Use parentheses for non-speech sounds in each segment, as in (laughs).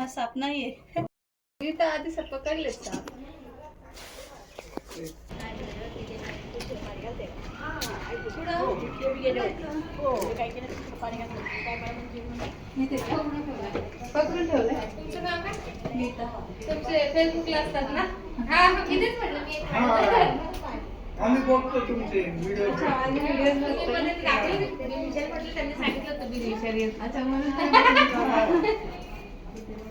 हा साप नाहीये मी तर आधी साप पकडलेच साप पकडून ठेवलंय तुमचं नाव काय तुमचे फेसबुकला असतात ना हा हा, इथेच म्हटलं मी आम्ही बघतो तुमचे व्हिडिओ अच्छा, आणि videos तुम्ही बघतोय. मध्ये टाकले होते. मी विचार म्हटलं त्यांनी सांगितलं होतं मी विचार येत अच्छा म्हणून सांगितलं. तिथे डब्याखाली.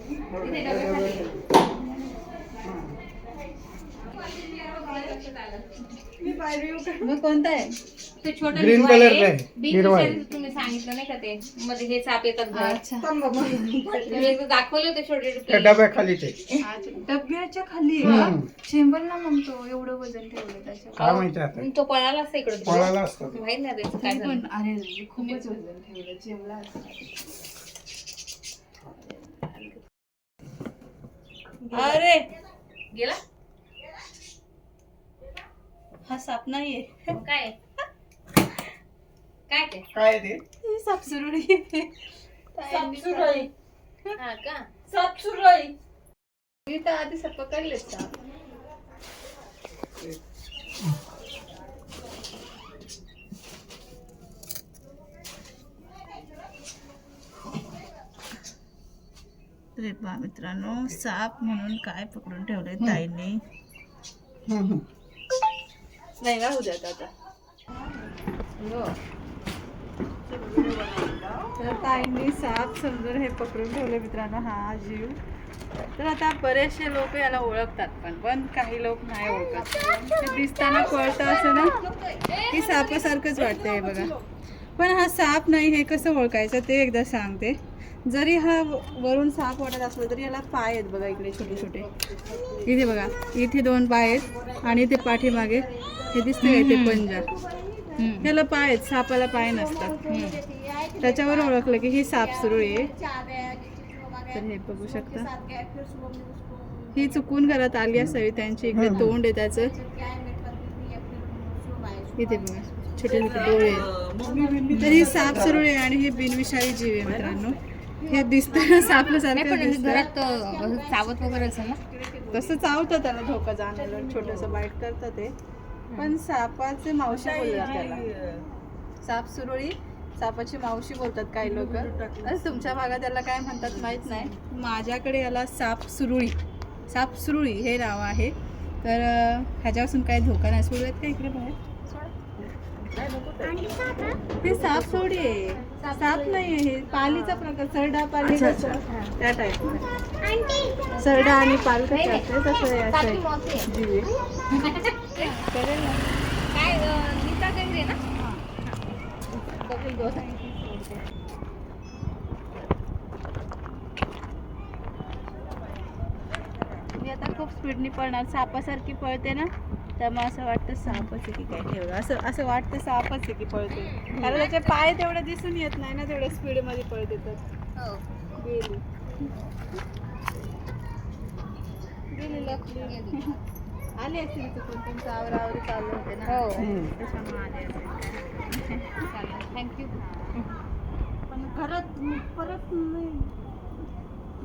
मग कोणता आहे? ते छोटं Green हिरवं color आहे. आहे. बिन हिरवं आहे. विषारी तुम्ही सांगितलं नाही का ते? मध्ये हे साप येतात घरात. अच्छा. तुम्ही एकदा दाखवले होते छोटे त्या छोटे डब्याखाली ते. अच्छा. डब्याच्या खाली हम्म. चेंबर ना म्हणतो एवढं वजन ठेवलं त्याच्यावर. काय माहिती आता? तो पळाला असता इकडे? पळाला असतात माहीत नाही त्याचं काय तरी झालं. पण अरे खूपच वजन ठेवलं चेंबला अरे! गेला? हा साप नाहीये. काय? काय ते? काय ते सापसुरुडी हा का? मी तर आधी साप पकडलेच साप अरे बा मित्रांनो साप म्हणून काय पकडून ठेवलंय ताईने? नाही राहू आता. हो. तर ताईंनी साप समजून हे पकडून ठेवले मित्रांनो हा जीव. तर आता बरेचसे लोक याला ओळखतात पण पण काही लोक नाही ओळखत. ते दिसताना कळतं असं ना की सापासारखंच वाटतं हे बघा. पण हा साप नाही हे कसं ओळखायचं ते एकदा सांगते. जरी हा वरून साप वाटत असला तरी याला पाय आहेत बघा इकडे छोटे छोटे. इथे बघा इथे दोन पाय आहेत आणि ते पाठीमागे हे दिसतं इथे पंजा त्याला पाय आहेत सापाला पाय नसतात. त्याच्यावर ओळखलं की ही साप सुरळी आहे. तर हे बघू शकता. ही चुकून घरात आली असावी त्यांची इकडे तोंड आहे त्याचं. इथे बघा छोटे छोटे डोळे. तर ही साप सुरळी आहे आणि हे बिनविषारी जीव आहे मित्रांनो. हे दिसतं सापलं नाही सारखं घरात चावत वगैरे असेल ना? तसं चावतं त्याला धोका जाणवलं छोटस बाईट करतं ते. पण सापाचे मावशी बोलतात त्याला. साप सुरळी सापाची मावशी बोलतात काही लोक. तुमच्या भागात त्याला काय म्हणतात माहीत नाही. माझ्याकडे याला साप सुरुळी. साप सुरुळी हे नाव आहे. तर ह्याच्यापासून काही धोका नाही. सुरू आहेत का इकडे बाहेर? ते साप सोडी आहे. साप नाही आहे. हे पालीचा प्रकार सरडा पाली कसं? त्या टाईप सरडा आणि पाल कसं असते तसं हे असं. जीव? काय ना. मी आता खूप स्पीडनी पळणार. सापासारखी पळते ना. त्यामुळे असं वाटतं सापच आहे की काय ठेवलं? असं असं वाटतं सापच आहे की पळते कारण त्याचे पाय तेवढे दिसून येत नाही ना तेवढ्या स्पीडमध्ये पळते तर हो. गेली. गेली लपली (laughs) आली असतील चुकून तुमचं आवरावरी चालू होते ना. हो. त्याच्यामुळे आले असेल थँक्यू पण घरात परत नाही.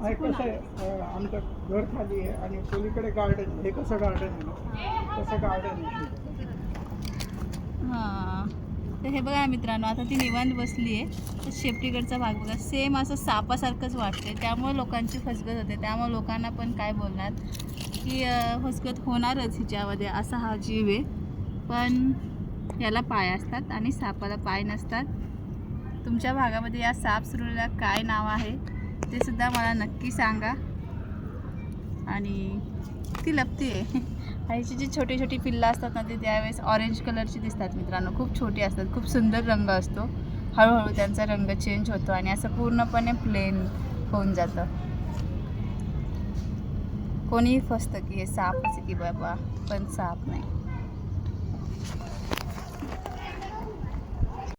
आणि कसं आहे? आमचं घर खाली आहे आणि पलीकडे गार्डन हे कसं गार्डन आहे? ना तसं गार्डन आहे? हां. तर हे बघा मित्रांनो आता ती निवांत बसली आहे. तर शेपटीकडचा भाग बघा. सेम असं सापासारखंच वाटते त्यामुळे लोकांची फसगत होते. त्यामुळे लोकांना पण काय बोलणार? की फसगत होणारच हिच्यामध्ये असा हा जीव आहे. पण याला पाय असतात आणि सापाला पाय नसतात. तुमच्या भागामध्ये या साप सुरूला काय नाव आहे? ते सुद्धा मला नक्की सांगा. आणि ती लपती आहे. ह्याची जी छोटी छोटी पिल्लं असतात ना ती त्यावेळेस ऑरेंज कलरची दिसतात मित्रांनो. खूप छोटी असतात खूप सुंदर रंग असतो. हळूहळू त्यांचा रंग चेंज होतो आणि असं पूर्णपणे प्लेन होऊन जातं. कोणीही फसतं की हे साप असं की बाबा पण साप नाही.